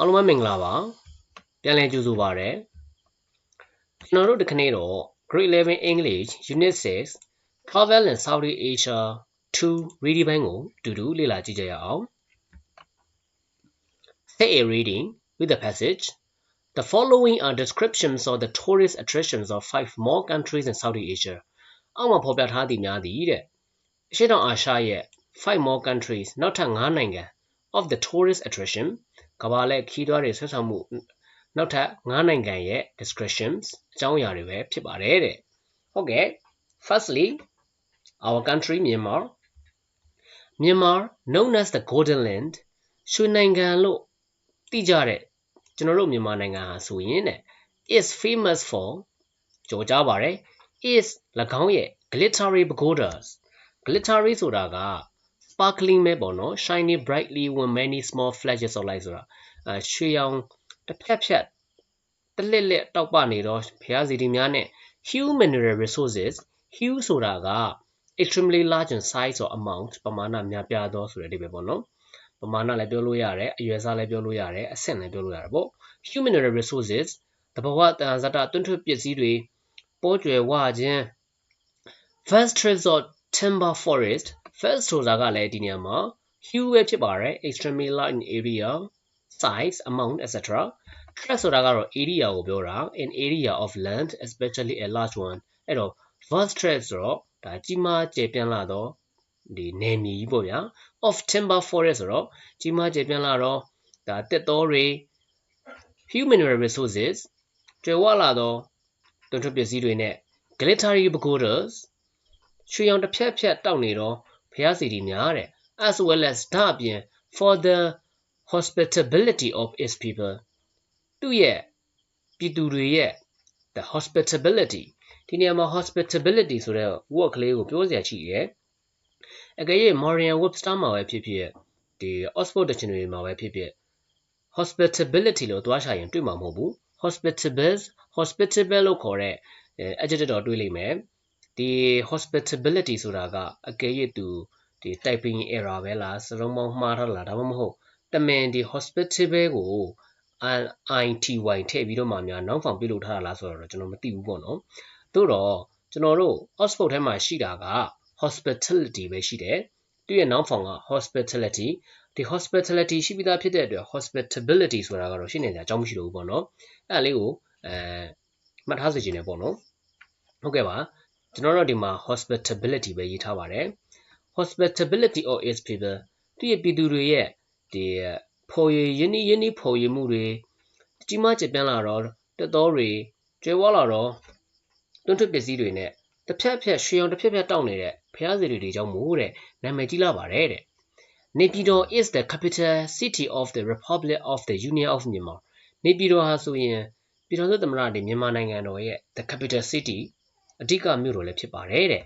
အားလုံးပဲမင်္ဂလာပါပြန်လည်ကြိုဆိုပါရစေကျွန်တော်တို့ဒီကနေ့တော့ Grade 11 English Unit 6 Travel in Saudi Asia 2 reading ပိုင်းကိုအတူတူလေ့လာကြည့်ကြရအောင် Say a reading with the passage The following are descriptions of the tourist attractions of five more countries in Saudi Asia အောက်မှာဖော်ပြထားသည်များသည်တဲ့အရှေ့တောင်အာရှရဲ့ five more countries နောက်ထပ်၅နိုင်ငံ of the tourist attraction ကမ္ဘာလက်ခီးသွွားတွေဆွတ်ဆောင်မှုနောက်ထပ်9နိုင်ငံရဲ့ descriptions အကြောင်းအရာတွေပဲဖြစ်ပါတယ်တဲ့ဟုတ်ကဲ့ firstly our country Myanmar Myanmar known as the golden land ရွှေနိုင်ငံလို့သိကြတဲ့ကျွန်တော်တို့မြန်မာနိုင်ငံဟာဆိုရင်တဲ့ is famous for ကြော်ကြားပါတယ် is ၎င်းရဲ့ glittery pagodas glittery ဆိုတာက sparkling ပဲပေါ့နော် shiny brightly when many small flashes of light ဆိုတာအဲရွှေရောင်တစ်ဖြတ်ဖြတ်တလစ်လက်တောက်ပနေတော့ဖျားစီတီများနဲ့ huge mineral resources huge ဆိုတာက extremely large in size or amount ပမာဏများပြားသောဆိုတဲ့အဓိပ္ပာယ်ပေါ့နော်ပမာဏလည်းပြောလို့ရတယ်အရွယ်စားလည်းပြောလို့ရတယ်အဆင့်လည်းပြောလို့ရတယ်ပေါ့ huge mineral resources တဘဝတန်ဇာတတွန့်ထွတ်ပစ္စည်းတွေပိုးကျွယ်ဝခြင်း vast tracts of timber forest first ဆိုတာကလည်းဒီနေရာမှာ huge ပဲဖြစ်ပါတယ် extremely large in area size amount etc tract ဆိုတာကတော့ area ကိုပြောတာ an area of land especially a large one အဲ့တော့ vast tract ဆိုတော့ဒါကြီးမားကျယ်ပြန့်လာတော့ဒီနယ်မြေကြီးပေါ့ဗျာ of timber forest ဆိုတော့ကြီးမားကျယ်ပြန့်လာတော့ဒါတက်တော်တွေ human resources ကျွယ်ဝလာတော့တွန့်ထွတ်ပစ္စည်းတွေနဲ့ glittery pagodas ရွှေရောင်တစ်ဖြတ်ဖြတ်တောက်နေတော့ ဖျားစီတီများတဲ့ as well as ဒါအပြင် for the hospitality of its people သူ့ရဲ့ပြည်သူတွေရဲ့ the hospitality ဒီနေရာမှာ hospitality ဆိုတဲ့ word ကလေးကိုပြောစရာရှိတယ်အကယ်၍ Merriam Webster မှာပဲဖြစ်ဖြစ်ဒီ Oxford Dictionary မှာပဲဖြစ်ဖြစ် hospitality လို့သွားရှာရင်တွေ့မှာမဟုတ်ဘူး hospitable hospitable လို့ခေါ်တဲ့ adjective တော့တွေ့လိမ့်မယ် ဒီ hospitality ဆိုတာကအကယ်၍သူဒီ typing error ပဲလားစလုံးပေါင်းမှားထားလားဒါမှမဟုတ်တမင်ဒီ hospitable ကို ITY ထည့်ပြီးတော့မှများနောက်ဖောင်ပြုလုပ်ထားတာလားဆိုတော့ကျွန်တော်မသိဘူးပေါ့နော်သို့တော့ကျွန်တော်တို့ Oxford ထဲမှာရှိတာက hospitality ပဲရှိတယ်သူရဲ့နောက်ဖောင်က hospitality ဒီ hospitality ရှိပြီးသားဖြစ်တဲ့အတွက် hospitability ဆိုတာကတော့ရှင်းနေကြအကြောင်းမရှိတော့ဘူးပေါ့နော်အဲ့ဒါလေးကိုအဲမှတ်ထားစေချင်တယ်ပေါ့နော်ဟုတ်ကဲ့ပါ ကျွန်တော်တို့ဒီမှာ hospitability ပဲရေးထားပါတယ် hospitability of its people သူရဲ့ပြည်သူတွေရဲ့ဒီဖော်ရည်ယင်းယင်းဖော်ရည်မှုတွေကြီးမားကျယ်ပြန့်လာတော့တက်တော်တွေကျွဲဝါလာတော့တွန့်ထွတ်ပစ္စည်းတွေနဲ့တစ်ဖြတ်ဖြတ်ရွှေအောင်တစ်ဖြတ်ဖြတ်တောက်နေတဲ့ဖျားစီတွေကြောင့်မို့တဲ့နာမည်ကြီးလာပါတယ်တဲ့နေပြည်တော် is the capital city of the Republic of the Union of Myanmar နေပြည်တော်ဟာဆိုရင်ပြည်တော်စုသမ္မတတွေမြန်မာနိုင်ငံတော်ရဲ့ the capital city အဓိကမြို့တော်လည်းဖြစ်ပါတယ်တဲ့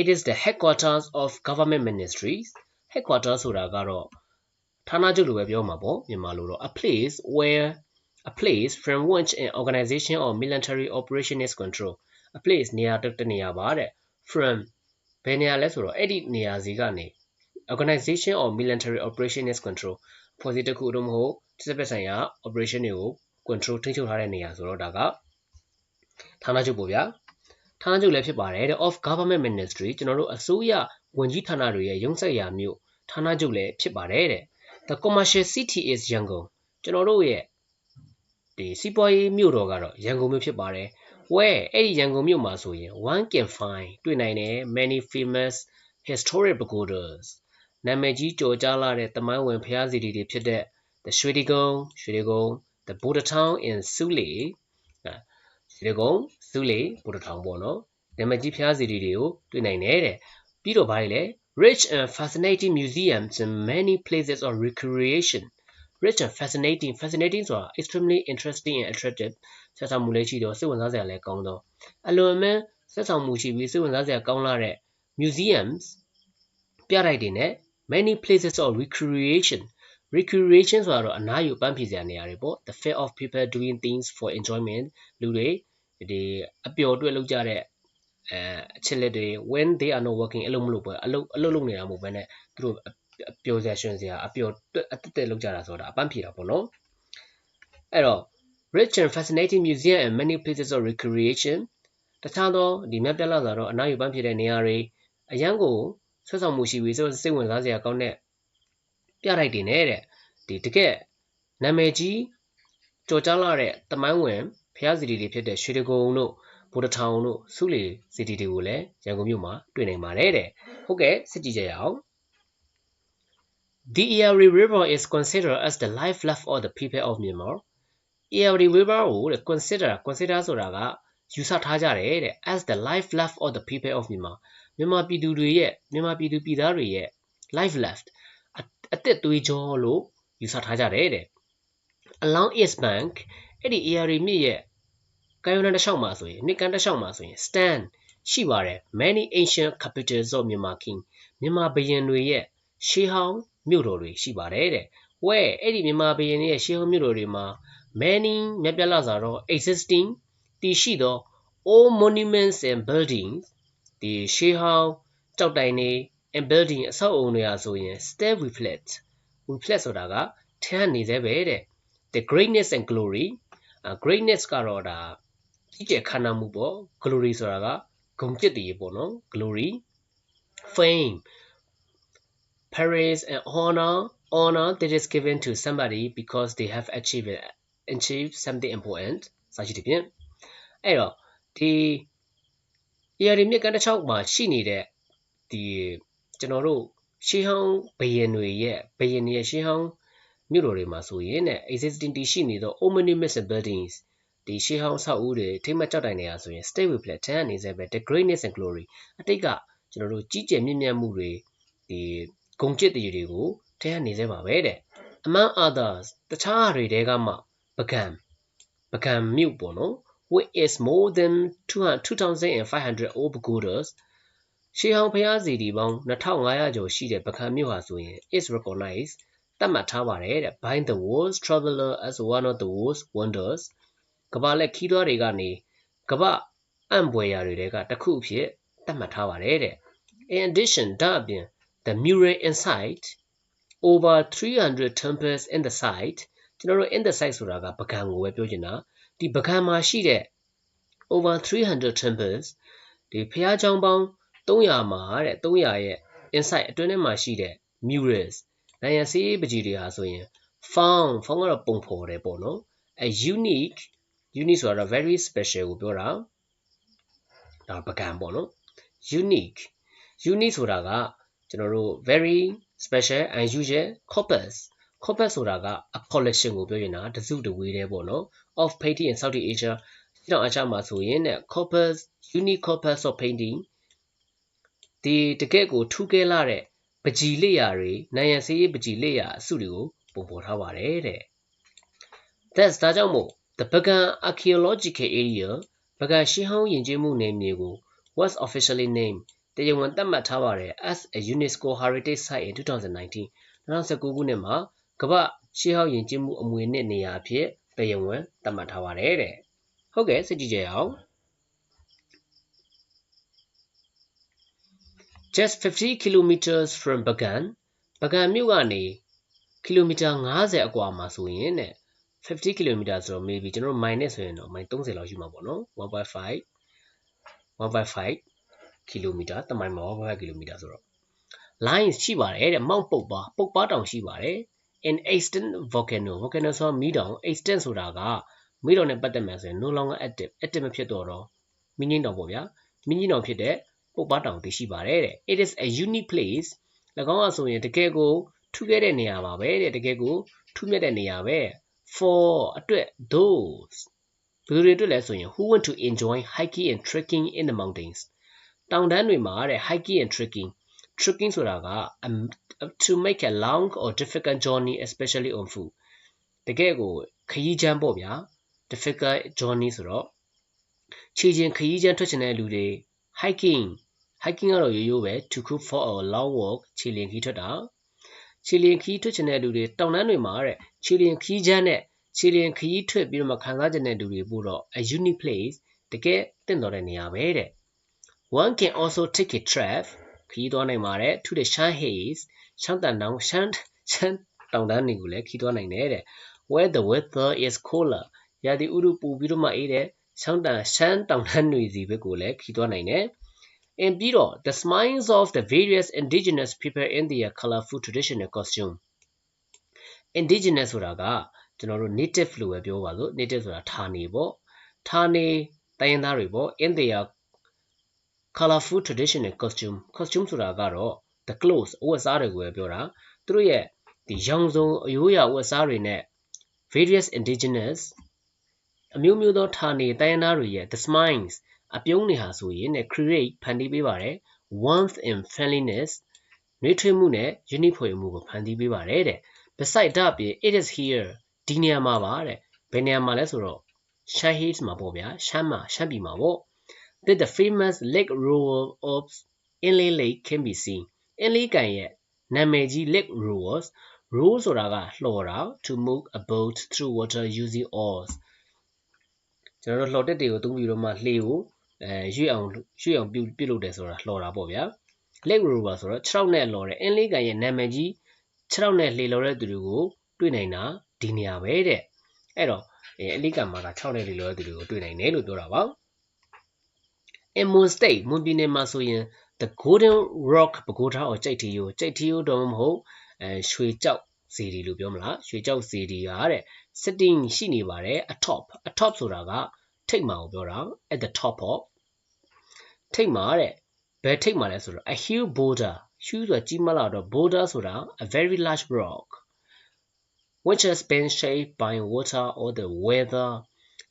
it is the headquarters of government ministries headquarters ဆိုတာကတော့ဌာနချုပ်လိုပဲပြောမှာပေါ့မြန်မာလိုတော့ a place where a place from which an organization or military operation is control a place နေရာတစ်နေရာပါတဲ့ from ဘယ်နေရာလဲဆိုတော့အဲ့ဒီနေရာစီကနေ organization or military operation is control ဖွဲ့စည်းတစ်ခုတော့မဟုတ်စစ်ဘက်ဆိုင်ရာ operation တွေကို control ထိန်းချုပ်ထားတဲ့နေရာဆိုတော့ဒါကဌာနချုပ်ပေါ့ဗျာ ဌာနချုပ်လည်းဖြစ်ပါတယ်တဲ့ of government ministry ကျွန်တော်တို့အစိုးရဝန်ကြီးဌာနတွေရဲ့ရုံးဆက်ရာမြို့ဌာနချုပ်လည်းဖြစ်ပါတယ်တဲ့ the commercial city is Yangon ကျွန်တော်တို့ရဲ့ဒီစီးပွားရေးမြို့တော်ကတော့ရန်ကုန်မြို့ဖြစ်ပါတယ် where အဲ့ဒီရန်ကုန်မြို့မှာဆိုရင် one can find တွေ့နိုင်တယ် many famous historic pagodas နာမည်ကြီးကြော်ကြားလာတဲ့တမိုင်းဝင်ဖျားစီတွေဖြစ်တဲ့ the ရွှေဒီကုန်းရွှေဒီကုန်း the Buddha Town in Sule ရွှေဒီကုန်း Sule Buddha Town ပေါ့နော်နာမည်ကြီးဖျားစီတွေကိုတွေ့နိုင်တယ်တဲ့ပြီးတော့ဗါလေ rich and fascinating museums in many places of recreation rich and fascinating fascinating ဆိုတာ extremely interesting and attractive ဆက်ဆောင်မှုလေးရှိတော့စိတ်ဝင်စားစရာလည်းကောင်းတော့အလွန်အမင်းဆက်ဆောင်မှုရှိပြီးစိတ်ဝင်စားစရာကောင်းလာတဲ့ museums ပြတိုက်တွေနဲ့ many places of recreation recreation ဆိုတာတော့အနားယူပန်းဖြေစရာနေရာတွေပေါ့ the fear of people doing things for enjoyment လူတွေ ဒီအပျော်အတွက်လုပ်ကြတဲ့အဲအချက်လက်တွေ when they are not working အလုပ်မလုပ်ပဲအလုပ်အလုပ်လုပ်နေတာမဟုတ်ဘဲနဲ့သူတို့အပျော်စရာရှင်စရာအပျော်အတက်တက်လုပ်ကြတာဆိုတာအပန်းဖြေတာပေါ့နော်အဲ့တော့ rich and fascinating museum and many places of recreation တခြားသောဒီမြတ်ပြလာစွာတော့အနားယူပန်းဖြစ်တဲ့နေရာတွေအရန်ကိုဆွတ်ဆောင်မှုရှိပြီးစိတ်ဝင်စားစရာကောင်းတဲ့ပြတိုက်တွေနဲ့တဲ့ဒီတကယ်နာမည်ကြီးကြော်ကြားလာတဲ့တမိုင်းဝင် ဖျားစီတီတွေဖြစ်တဲ့ရွှေတကုံတို့ဗိုလ်တထောင်တို့စုလီစီတီတွေကိုလည်းရန်ကုန်မြို့မှာတွေ့နိုင်ပါတယ်တဲ့ဟုတ်ကဲ့စစ်ကြည့်ကြရအောင် The Erie River is considered as the life left of the people of Myanmar. Erie River ကို consider consider ဆိုတာကယူဆထားကြတယ်တဲ့ as the life left of the people of Myanmar မြန်မာပြည်သူတွေရဲ့မြန်မာပြည်သူပြည်သားတွေရဲ့ life left အသက်သွေးကြောလို့ယူဆထားကြတယ်တဲ့ along its bank အဲ့ဒီ area မြစ်ရဲ့ ကမ်းရိုးတန်းတစ်လျှောက်မှာဆိုရင်မြစ်ကမ်းတစ်လျှောက်မှာဆိုရင် stand ရှိပါတယ် many ancient capitals of Myanmar king မြန်မာဘုရင်တွေရဲ့ရှေးဟောင်းမြို့တော်တွေရှိပါတယ်တဲ့ where အဲ့ဒီမြန်မာဘုရင်တွေရဲ့ရှေးဟောင်းမြို့တော်တွေမှာ many မြတ်ပြလာစားတော့ existing တည်ရှိသော all monuments and buildings ဒီရှေးဟောင်းကြောက်တိုင်တွေ and building အဆောက်အုံတွေဟာဆိုရင် still reflect reflect ဆိုတာကထမ်းနေသေးပဲတဲ့ the greatness and glory uh, greatness ကတော့ဒါ ကြီးကျယ်ခမ်းနားမှုပေါ့ glory ဆိုတာကဂုဏ်ကျက်တည်ပေါ့နော် glory fame praise and honor honor that is given to somebody because they have achieved achieved something important စသဖြင့်အဲ့တော့ဒီ ERD မြစ်ကမ်းတစ်ချောက်မှာရှိနေတဲ့ဒီကျွန်တော်တို့ရှေးဟောင်းဘယင်တွေရဲ့ဘယင်တွေရဲ့ရှေးဟောင်းမြို့တော်တွေမှာဆိုရင်တဲ့ existing တည်ရှိနေသော omnibus buildings ဒီရှေးဟောင်းဆောက်ဦးတွေထိမ့်မှတ်ကြောက်တိုင်နေရဆိုရင် state with plan 10အနေနဲ့ပဲ the greatness and glory အတိတ်ကကျွန်တော်တို့ကြီးကျယ်မြင့်မြတ်မှုတွေဒီဂုံကျစ်တည်တွေကိုထဲကနေစေပါပဲတဲ့ among others တခြားတွေတဲကမှပကံပကံမြို့ပေါ့နော် which is more than 2500 old pagodas ရှေးဟောင်းဘုရားစီတီပေါင်း2500ကျော်ရှိတဲ့ပကံမြို့ဟာဆိုရင် is recognized သတ်မှတ်ထားပါတယ်တဲ့ by the world traveler as one of the world's wonders ကမ္ဘာလက်ခီးသွားတွေကနေကမ္ဘာအံ့ဖွယ်ရာတွေကတစ်ခုအဖြစ်သတ်မှတ်ထားပါတယ်တဲ့ in addition ဒါအပြင် the mural inside over 300 temples in the site ကျွန်တော်တို့ in the site ဆိုတာကပကံကိုပဲပြောချင်တာဒီပကံမှာရှိတဲ့ over 300 temples ဒီဖျားချောင်းပေါင်း300မှာတဲ့300ရဲ့ inside အတွင်းထဲမှာရှိတဲ့ murals နိုင်ငံစည်းပကြီးတွေဟာဆိုရင် found found ကတော့ပုံဖော်တယ်ပေါ့နော် a unique unique ဆိုတာ very special ကိုပြောတာဒါပကံပေါ့နော် unique unique ဆိုတာကကျွန်တော်တို့ very special unusual corpus corpus ဆိုတာက a collection ကိုပြောရင်တစုတဝေးတည်းပေါ့နော် of painting in South Asia ရှေ့တောင်အာရှမှာဆိုရင်တဲ့ corpus unique corpus of painting ဒီတကယ့်ကိုထူးကဲလာတဲ့ပကြည်လက်ရာတွေနိုင်ရန်စေးပကြည်လက်ရာအစုတွေကိုပုံဖော်ထားပါတယ်တဲ့ That's ဒါကြောင့်မို့ the Bagan archaeological area ဘဂန်ရှေးဟောင်းယဉ်ကျေးမှုနယ်မြေကို was officially named တရားဝင်သတ်မှတ်ထားပါတယ် as a UNESCO heritage site in 2019 2019ခုနှစ်မှာကမ္ဘာရှေးဟောင်းယဉ်ကျေးမှုအမွေအနှစ်နေရာအဖြစ်တရားဝင်သတ်မှတ်ထားပါတယ်တဲ့ဟုတ်ကဲ့စစ်ကြည့်ကြရအောင် just 50 kilometers from Bagan ဘဂန်မြို့ကနေကီလိုမီတာ90အကွာမှာဆိုရင်တဲ့ 50 km ဆိုတော့ maybe ကျွန်တော်တို့ minus ဆိုရင်တော့ minus 30လောက်ရှိမှာပေါ့နော်1.5 1.5 km တမိုင်မှာ1.5 km ဆိုတော့ line ရှိပါတယ်တဲ့မောင့်ပုတ်ပါပုတ်ပါတောင်ရှိပါတယ် an extinct volcano volcano ဆိုမီးတောင် extinct ဆိုတာကမီးတောင်နဲ့ပတ်သက်မှဆိုရင် no longer active active မဖြစ်တော့တော့မီးငိမ့်တောင်ပေါ့ဗျာမီးငိမ့်တောင်ဖြစ်တဲ့ပုတ်ပါတောင်တည်ရှိပါတယ်တဲ့ it is a unique place ၎င်းကဆိုရင်တကယ်ကိုထူးခဲ့တဲ့နေရာပါပဲတဲ့တကယ်ကိုထူးမြတ်တဲ့နေရာပဲ for အတွက် those ဘယ်လိုတွေအတွက်လဲဆိုရင် who want to enjoy hiking and trekking in the mountains တောင်တန်းတွေမှာတဲ့ hiking and trekking trekking ဆိုတာက to make a long or difficult journey especially on foot တကယ်ကိုခရီးချမ်းပေါ့ဗျာ difficult journey ဆိုတော့ခြေချင်းခရီးချမ်းထွက်ချင်တဲ့လူတွေ hiking hiking ကတော့ရိုးရိုးပဲ to go for a long walk ခြေလျင်ခီးထွက်တာခြေလျင်ခီးထွက်ချင်တဲ့လူတွေတောင်တန်းတွေမှာတဲ့ ခြေလျင်ခီးချမ်းတဲ့ခြေလျင်ခီးထွက်ပြီးတော့မှခံစားချင်တဲ့လူတွေပို့တော့ a unique place တကယ်တင့်တော်တဲ့နေရာပဲတဲ့ one can also take a trip ခီးသွားနိုင်ပါတယ် to the Shan Hills ရှမ်းတန်တောင်ရှမ်းရှမ်းတောင်တန်းတွေကိုလည်းခီးသွားနိုင်တယ်တဲ့ where the weather is cooler ရာသီဥတုပူပြီးတော့မှအေးတဲ့ရှမ်းတန်ရှမ်းတောင်တန်းတွေစီဘက်ကိုလည်းခီးသွားနိုင်တယ်။ and ပြီးတော့ the smiles of the various indigenous people in their colorful traditional costume indigenous ဆိုတာကကျွန်တော်တို့ native လို့ပဲပြောပါစို့ native ဆိုတာဌာနေပေါ့ဌာနေတိုင်းရင်းသားတွေပေါ့ in their colorful traditional costume costume ဆိုတာကတော့ the clothes အဝတ်အစားတွေကိုပဲပြောတာသူတို့ရဲ့ဒီရောင်စုံအယိုးရအဝတ်အစားတွေနဲ့ various indigenous အမျိုးမျိုးသောဌာနေတိုင်းရင်းသားတွေရဲ့ the smiles အပြုံးတွေဟာဆိုရင် create ဖန်တီးပေးပါတယ် warmth and friendliness နှွေးထွေးမှုနဲ့ယဉ်ကျေးဖွယ်မှုကိုဖန်တီးပေးပါတယ်တဲ့ beside ဒါပြင် it is here ဒီနေရာမှာပါတဲ့ဘယ်နေရာမှာလဲဆိုတော့ရှမ်း hills မှာပေါ့ဗျာရှမ်းမှာရှမ်းပြည်မှာပေါ့ that the famous lake roar of inlay lake can be seen အင်းလေးကန်ရဲ့နာမည်ကြီး lake roars roar ဆိုတာကလှော်တာ to move a boat through water using oars ကျွန်တော်တို့လှော်တက်တွေကိုသုံးပြီးတော့မှလှေကိုအဲရွေ့အောင်ရွေ့အောင်ပြုပြုလုပ်တယ်ဆိုတာလှော်တာပေါ့ဗျာ lake roar ဆိုတော့6ထောက်နဲ့လှော်တယ်အင်းလေးကန်ရဲ့နာမည်ကြီး 6ထောက်နဲ့လှေလှော်တဲ့သူတွေကိုတွေ့နိုင်တာဒီနေရာပဲတဲ့အဲ့တော့အင်းလေးကန်မှာက6နဲ့လှေလှော်တဲ့သူတွေကိုတွေ့နိုင်တယ်လို့ပြောတာပါ in Moon State မွန်ပြည်နယ်မှာဆိုရင် the golden rock ပဲခူးထောင်ကိုကြိတ်ထီယိုကြိတ်ထီယိုတော့မဟုတ်အဲရွှေကြောက်ဇီဒီလို့ပြောမလားရွှေကြောက်ဇီဒီကတဲ့ sitting ရှိနေပါတယ် atop atop ဆိုတာကထိတ်မှာကိုပြောတာ at the top of ထိတ်မှာတဲ့ဘယ်ထိတ်မှာလဲဆိုတော့ a huge boulder huge ဆိုတာကြီးမားလာတော့ boulder ဆိုတာ a very large rock which has been shaped by water or the weather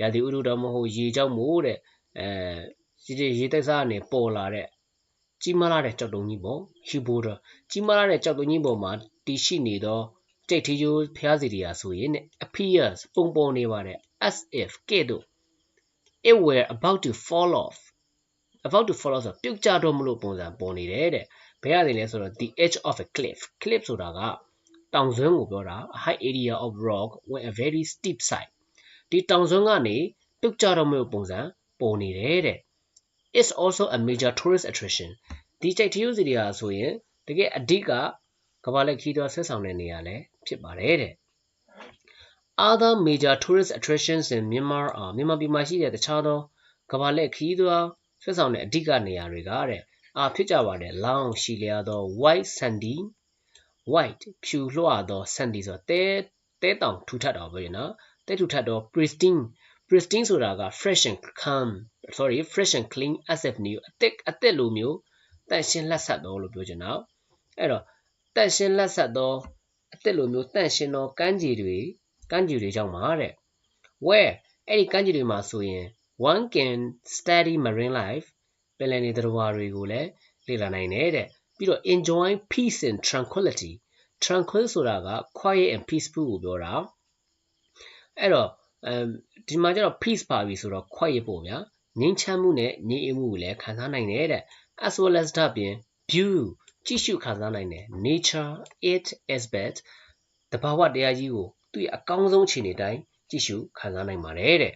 ရာသီဥတုတော့မဟုတ်ရေကြောင့်မို့တဲ့အဲရေတိုက်စားကနေပေါ်လာတဲ့ကြီးမားလာတဲ့ကြောက်တုံးကြီးပေါ့ huge boulder ကြီးမားလာတဲ့ကြောက်တုံးကြီးပေါ်မှာတည်ရှိနေသောတိတ်ထီကျိုးဖျားစီတရားဆိုရင် appears ပုံပေါ်နေပါတယ် as if ကဲ့သို့ it were about to fall off about to fall off ဆိုပြုတ်ကျတော့မလို့ပုံစံပေါ်နေတယ်တဲ့ ဘယ်ရည်လဲဆိုတော့ the edge of a cliff cliff ဆိုတာကတောင်စွန်းကိုပြောတာ a high area of rock with a very steep side ဒီတောင်စွန်းကနေပြုတ်ကျတော့မလို့ပုံစံပေါ်နေတယ်တဲ့ is also a major tourist attraction ဒီကြိုက်ထီးစီတွေဟာဆိုရင်တကယ်အဓိကကမ္ဘာလက်ခီးသွားဆက်ဆောင်တဲ့နေရာလည်းဖြစ်ပါတယ်တဲ့ Other major tourist attractions in Myanmar are မြန်မာပြည်မှာရှိတဲ့တခြားသောကမ္ဘာလက်ခီးသွားဆက်ဆောင်တဲ့အဓိကနေရာတွေကတဲ့ အာဖြစ်ကြပါတယ် long ရှိလျားသော white sandy white ဖြူလွှာသော sandy ဆိုတော့တဲတဲတောင်ထူထပ်တာပဲနော်တဲထူထပ်သော pristine pristine ဆိုတာက fresh and calm sorry fresh and clean as if new အသက်အသက်လိုမျိုးတန့်ရှင်းလက်ဆက်သောလို့ပြောချင်တာအဲ့တော့တန့်ရှင်းလက်ဆက်သောအသက်လိုမျိုးတန့်ရှင်းသောကမ်းခြေတွေကမ်းခြေတွေကြောင့်ပါတဲ့ where အဲ့ဒီကမ်းခြေတွေမှာဆိုရင် one can study marine life ပင်လယ်နေသတ္တဝါတွေကိုလည်းလေ့လာနိုင်တယ်တဲ့ပြီးတော့ enjoy peace and tranquility tranquil ဆိုတာက quiet and peaceful ကိုပြောတာအဲ့တော့အဲဒီမှာကျတော့ peace ပါပြီဆိုတော့ quiet ပေါ့ဗျာငြိမ်းချမ်းမှုနဲ့ငြိမ်အေးမှုကိုလည်းခံစားနိုင်တယ်တဲ့ as well as ဒါပြင် view ကြည့်ရှုခံစားနိုင်တယ် nature it is best တဘာဝတရားကြီးကိုသူ့ရဲ့အကောင်းဆုံးအခြေအနေတိုင်းကြည့်ရှုခံစားနိုင်ပါတယ်တဲ့